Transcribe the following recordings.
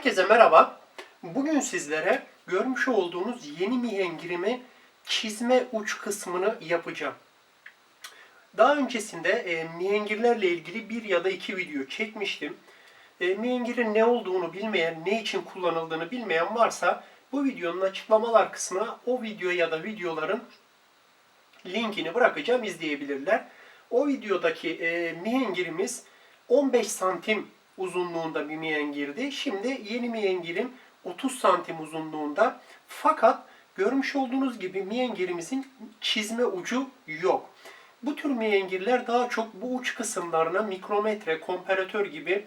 Herkese merhaba. Bugün sizlere görmüş olduğunuz yeni mihengirimi çizme uç kısmını yapacağım. Daha öncesinde e, mihengirlerle ilgili bir ya da iki video çekmiştim. E, mihengirin ne olduğunu bilmeyen, ne için kullanıldığını bilmeyen varsa bu videonun açıklamalar kısmına o video ya da videoların linkini bırakacağım izleyebilirler. O videodaki e, mihengirimiz 15 santim uzunluğunda bir mihengirdi. Şimdi yeni mihengirim 30 santim uzunluğunda. Fakat görmüş olduğunuz gibi mihengirimizin çizme ucu yok. Bu tür mihengirler daha çok bu uç kısımlarına mikrometre, komparatör gibi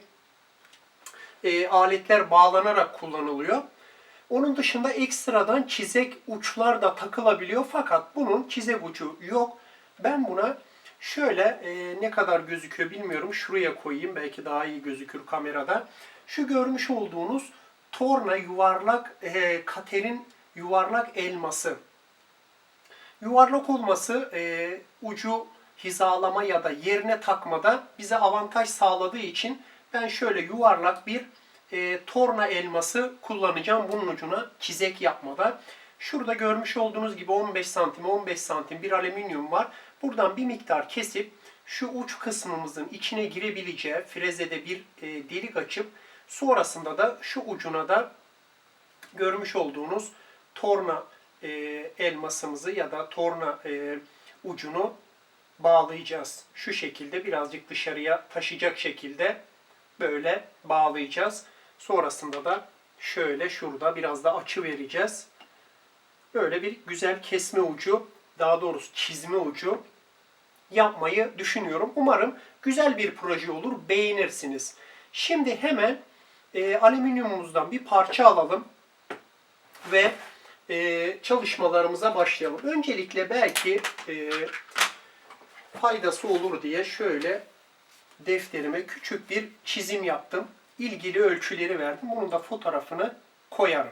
e, aletler bağlanarak kullanılıyor. Onun dışında ekstradan çizek uçlar da takılabiliyor fakat bunun çizek ucu yok. Ben buna şöyle e, ne kadar gözüküyor bilmiyorum. Şuraya koyayım belki daha iyi gözükür kamerada. Şu görmüş olduğunuz torna yuvarlak e, katerin yuvarlak elması. Yuvarlak olması e, ucu hizalama ya da yerine takmada bize avantaj sağladığı için ben şöyle yuvarlak bir e, torna elması kullanacağım bunun ucuna çizek yapmada. Şurada görmüş olduğunuz gibi 15 santim 15 santim bir alüminyum var. Buradan bir miktar kesip şu uç kısmımızın içine girebileceği frezede bir e, delik açıp sonrasında da şu ucuna da görmüş olduğunuz torna e, elmasımızı ya da torna e, ucunu bağlayacağız. Şu şekilde birazcık dışarıya taşıyacak şekilde böyle bağlayacağız. Sonrasında da şöyle şurada biraz da açı vereceğiz. Böyle bir güzel kesme ucu, daha doğrusu çizme ucu yapmayı düşünüyorum. Umarım güzel bir proje olur, beğenirsiniz. Şimdi hemen e, alüminyumumuzdan bir parça alalım ve e, çalışmalarımıza başlayalım. Öncelikle belki e, faydası olur diye şöyle defterime küçük bir çizim yaptım. İlgili ölçüleri verdim. Bunun da fotoğrafını koyarım.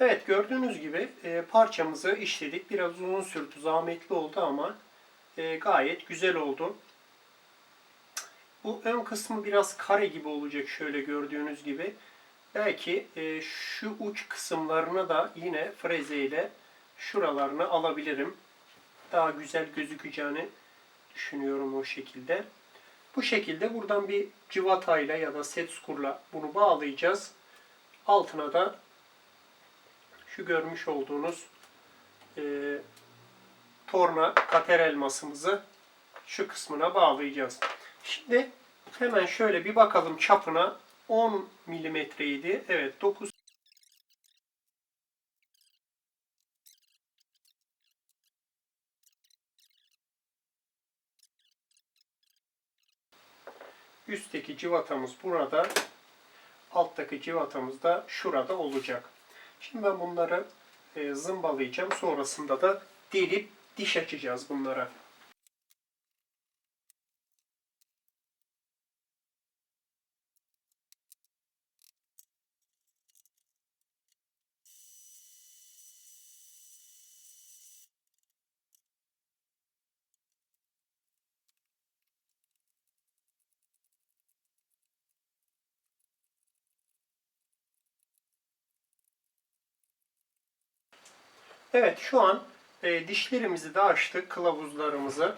Evet gördüğünüz gibi e, parçamızı işledik. Biraz uzun sürdü, zahmetli oldu ama e, gayet güzel oldu. Bu ön kısmı biraz kare gibi olacak şöyle gördüğünüz gibi. Belki e, şu uç kısımlarını da yine freze ile şuralarını alabilirim. Daha güzel gözükeceğini düşünüyorum o şekilde. Bu şekilde buradan bir civatayla ya da set skurla bunu bağlayacağız. Altına da şu görmüş olduğunuz e, torna kater elmasımızı şu kısmına bağlayacağız. Şimdi hemen şöyle bir bakalım çapına 10 milimetreydi. Evet 9 Üstteki civatamız burada. Alttaki civatamız da şurada olacak. Şimdi ben bunları e, zımbalayacağım. Sonrasında da delip diş açacağız bunlara. Evet şu an e, dişlerimizi de açtık, kılavuzlarımızı.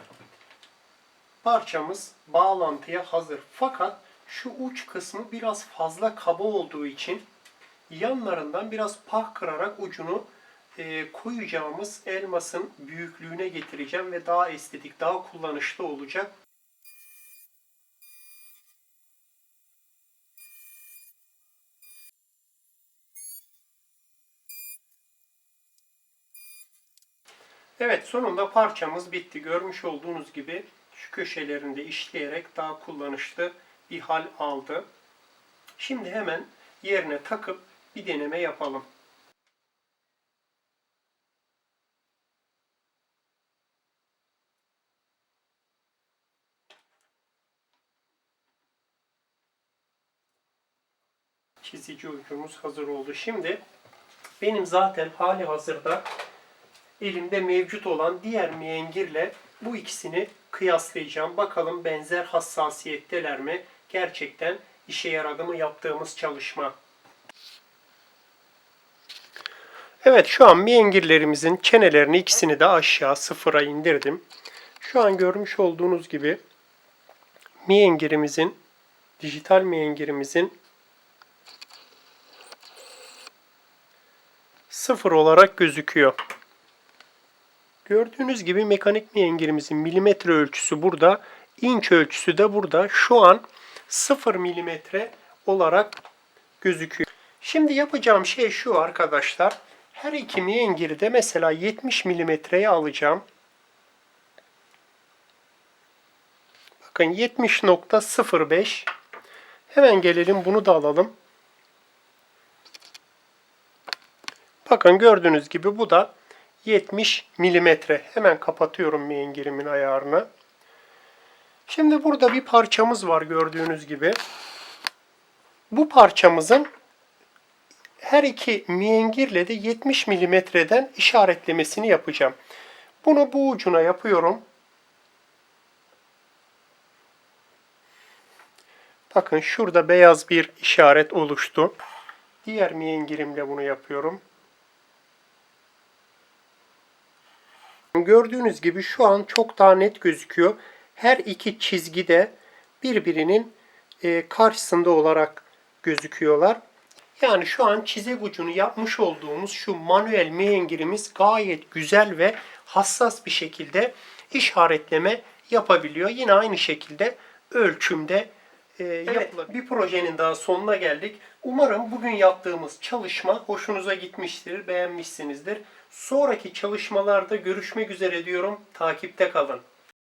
Parçamız bağlantıya hazır. Fakat şu uç kısmı biraz fazla kaba olduğu için yanlarından biraz pah kırarak ucunu e, koyacağımız elmasın büyüklüğüne getireceğim ve daha estetik, daha kullanışlı olacak. Evet sonunda parçamız bitti. Görmüş olduğunuz gibi şu köşelerinde işleyerek daha kullanışlı bir hal aldı. Şimdi hemen yerine takıp bir deneme yapalım. Çizici ucumuz hazır oldu. Şimdi benim zaten hali hazırda elimde mevcut olan diğer mihengirle bu ikisini kıyaslayacağım. Bakalım benzer hassasiyetteler mi? Gerçekten işe yaradı mı yaptığımız çalışma? Evet şu an mihengirlerimizin çenelerini ikisini de aşağı sıfıra indirdim. Şu an görmüş olduğunuz gibi mihengirimizin dijital mihengirimizin sıfır olarak gözüküyor. Gördüğünüz gibi mekanik mihengirimizin milimetre ölçüsü burada, inç ölçüsü de burada. Şu an 0 milimetre olarak gözüküyor. Şimdi yapacağım şey şu arkadaşlar. Her iki mihengiri de mesela 70 milimetreye alacağım. Bakın 70.05 Hemen gelelim bunu da alalım. Bakın gördüğünüz gibi bu da 70 milimetre. Hemen kapatıyorum mihengirimin ayarını. Şimdi burada bir parçamız var gördüğünüz gibi. Bu parçamızın her iki mihengirle de 70 milimetreden işaretlemesini yapacağım. Bunu bu ucuna yapıyorum. Bakın şurada beyaz bir işaret oluştu. Diğer mihengirimle bunu yapıyorum. Gördüğünüz gibi şu an çok daha net gözüküyor. Her iki çizgi de birbirinin e, karşısında olarak gözüküyorlar. Yani şu an çizek ucunu yapmış olduğumuz şu manuel mihengirimiz gayet güzel ve hassas bir şekilde işaretleme yapabiliyor. Yine aynı şekilde ölçümde e, yapılabilir. Bir projenin daha sonuna geldik. Umarım bugün yaptığımız çalışma hoşunuza gitmiştir, beğenmişsinizdir. Sonraki çalışmalarda görüşmek üzere diyorum. Takipte kalın.